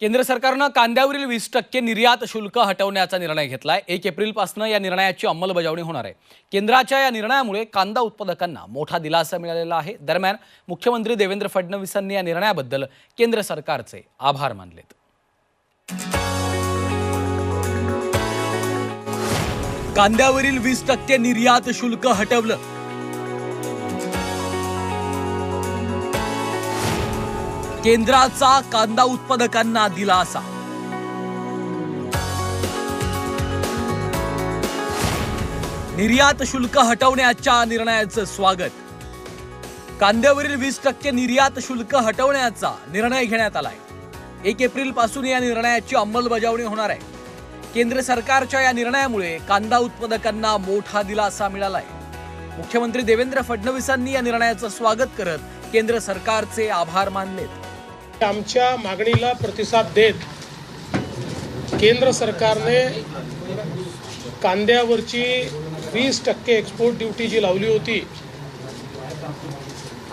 केंद्र सरकारनं कांद्यावरील वीस टक्के निर्यात शुल्क हटवण्याचा निर्णय घेतलाय. एक एप्रिलपासून या निर्णयाची अंमलबजावणी होणार आहे. केंद्राच्या या निर्णयामुळे कांदा उत्पादकांना मोठा दिलासा मिळालेला आहे. दरम्यान मुख्यमंत्री देवेंद्र फडणवीसांनी या निर्णयाबद्दल केंद्र सरकारचे आभार मानलेत. कांद्यावरील वीस टक्के निर्यात शुल्क हटवलं. केंद्राचा कांदा उत्पादकांना दिलासा निर्यात शुल्क हटवण्याच्या निर्णयाचं स्वागत. कांद्यावरील वीस टक्के निर्यात शुल्क हटवण्याचा निर्णय घेण्यात आलाय. एक एप्रिलपासून या निर्णयाची अंमलबजावणी होणार आहे. केंद्र सरकारच्या या निर्णयामुळे कांदा उत्पादकांना मोठा दिलासा मिळालाय. मुख्यमंत्री देवेंद्र फडणवीसांनी या निर्णयाचं स्वागत करत केंद्र सरकारचे आभार मानलेत. आमच्या मागणीला प्रतिसाद देत केंद्र सरकारने कांद्यावरची वीस टक्के एक्सपोर्ट ड्युटी जी लावली होती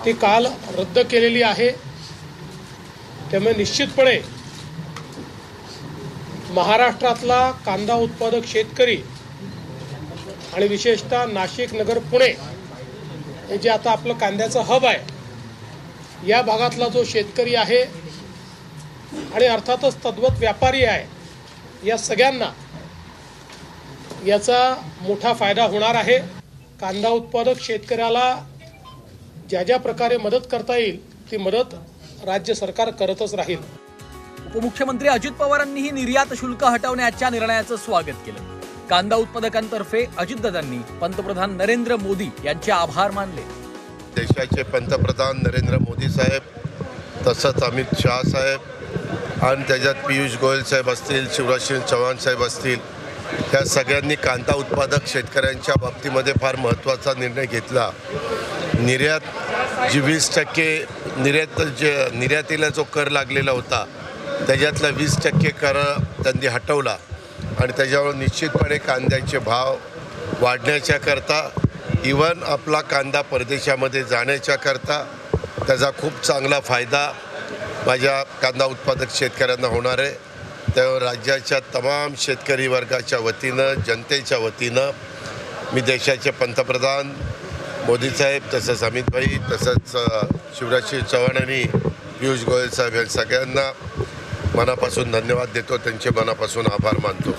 ती काल रद्द केलेली आहे. त्यामुळे निश्चितपणे महाराष्ट्रातला कांदा उत्पादक शेतकरी आणि विशेषतः नाशिक नगर पुणे हे जे आता आपलं कांद्याचं हब आहे या भागातला जो शेतकरी आहे आणि अर्थातच तद्वत व्यापारी आहे. या सगळ्यांना याचा मोठा फायदा होणार आहे. कांदा उत्पादक शेतकऱ्याला ज्या ज्या प्रकारे मदत करता येईल ती मदत राज्य सरकार करतच राहील. उपमुख्यमंत्री अजित पवारांनीही निर्यात शुल्क हटवण्याच्या निर्णयाचं स्वागत केलं. कांदा उत्पादकांतर्फे अजितदादांनी पंतप्रधान नरेंद्र मोदी यांचे आभार मानले. देशाचे पंतप्रधान नरेंद्र मोदी साहेब तसंच अमित शहा साहेब आणि त्याच्यात पियुष गोयल साहेब असतील शिवराजसिंह चव्हाण साहेब असतील त्या सगळ्यांनी कांदा उत्पादक शेतकऱ्यांच्या बाबतीमध्ये फार महत्त्वाचा निर्णय घेतला. निर्यात जी वीस टक्के निर्यात जे निर्यातीला जो कर लागलेला होता त्याच्यातला वीस टक्के कर त्यांनी हटवला. आणि त्याच्यावर निश्चितपणे कांद्याचे भाव वाढण्याच्याकरता इवन आपला कांदा परदेशामध्ये जाण्याच्याकरता त्याचा खूप चांगला फायदा माझ्या कांदा उत्पादक शेतकऱ्यांना होणार आहे. त्यावर राज्याच्या तमाम शेतकरी वर्गाच्या वतीनं जनतेच्या वतीनं मी देशाचे पंतप्रधान मोदी साहेब तसंच अमितभाई तसंच शिवराजसिंह चव्हाण आणि पियुष गोयल साहेब या सगळ्यांना मनापासून धन्यवाद देतो. त्यांचे मनापासून आभार मानतो.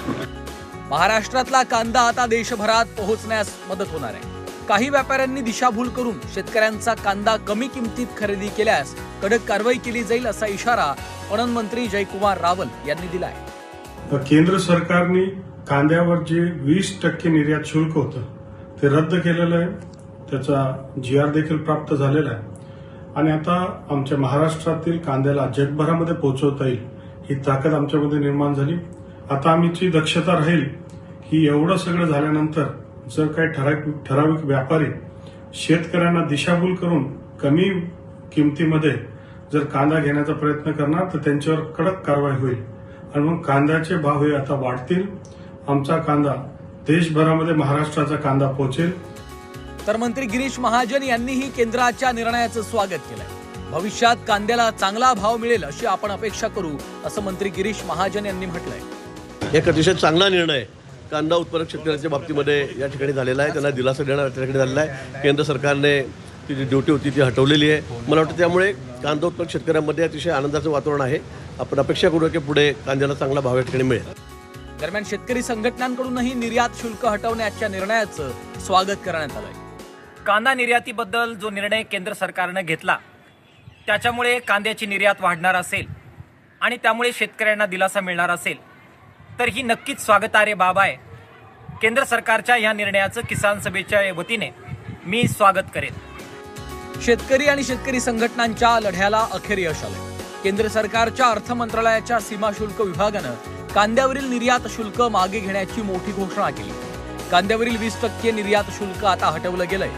महाराष्ट्रातला कांदा आता देशभरात पोहोचण्यास मदत होणार आहे. काही व्यापाऱ्यांनी दिशाभूल करून शेतकऱ्यांचा कांदा कमी किमतीत खरेदी केल्यास कडक कारवाई केली जाईल असा इशारा पणन मंत्री जयकुमार रावल यांनी दिलाय. केंद्र सरकारने कांद्यावर जे वीस टक्के निर्यात शुल्क होतं ते रद्द केलेलं आहे. त्याचा जी आर देखील प्राप्त झालेला आहे. आणि आता आमच्या महाराष्ट्रातील कांद्याला जगभरामध्ये पोहोचवता येईल ही ताकद आमच्यामध्ये निर्माण झाली. आता आमची दक्षता राहील की एवढं सगळं झाल्यानंतर जर काही ठराविक ठराविक व्यापारी शेतकऱ्यांना दिशाभूल करून कमी किमतीमध्ये जर कांदा घेण्याचा प्रयत्न करणार तर त्यांच्यावर कडक कारवाई होईल. आणि मग कांद्याचे भाव हे आता वाढतील. आमचा कांदा देशभरामध्ये महाराष्ट्राचा कांदा पोहोचेल. तर मंत्री गिरीश महाजन यांनीही केंद्राच्या निर्णयाचं स्वागत केलंय. भविष्यात कांद्याला चांगला भाव मिळेल अशी आपण अपेक्षा करू असं मंत्री गिरीश महाजन यांनी म्हटलंय. एक अतिशय चांगला निर्णय कांदा उत्पादक शेतकऱ्यांच्या बाबतीमध्ये या ठिकाणी झालेला आहे. त्यांना दिलासा देणार या ठिकाणी झालेला आहे. केंद्र सरकारने ती जी ड्युटी होती ती हटवलेली आहे. मला वाटतं त्यामुळे कांदा उत्पादक शेतकऱ्यांमध्ये अतिशय आनंदाचं वातावरण आहे. आपण अपेक्षा करूया की पुढे कांद्याला चांगला भाव या ठिकाणी मिळेल. दरम्यान शेतकरी संघटनांकडूनही निर्यात शुल्क हटवण्याच्या निर्णयाचं स्वागत करण्यात आलंय. कांदा निर्यातीबद्दल जो निर्णय केंद्र सरकारनं घेतला त्याच्यामुळे कांद्याची निर्यात वाढणार असेल आणि त्यामुळे शेतकऱ्यांना दिलासा मिळणार असेल. तर ही नक्कीच स्वागतार्ह बाब आहे. केंद्र सरकारच्या या निर्णयाचं किसान सभेच्या वतीने मी स्वागत करेन. शेतकरी आणि शेतकरी संघटनांच्या लढ्याला अखेर यश आलं केंद्र सरकारच्या अर्थ मंत्रालयाच्या सीमा शुल्क विभागानं कांद्यावरील निर्यात शुल्क मागे घेण्याची मोठी घोषणा केली. कांद्यावरील वीस टक्के निर्यात शुल्क आता हटवलं गेलंय.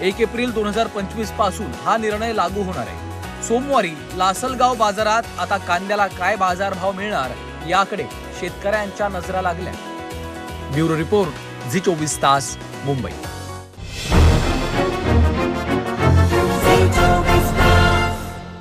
एक एप्रिल दोन हजार पंचवीसपासून हा निर्णय लागू होणार आहे. सोमवारी लासलगाव बाजारात आता कांद्याला काय बाजारभाव मिळणार याकडे शेतकऱ्यांच्या नजरा लागल्या. ब्युरो रिपोर्ट झी चोवीस तास मुंबई.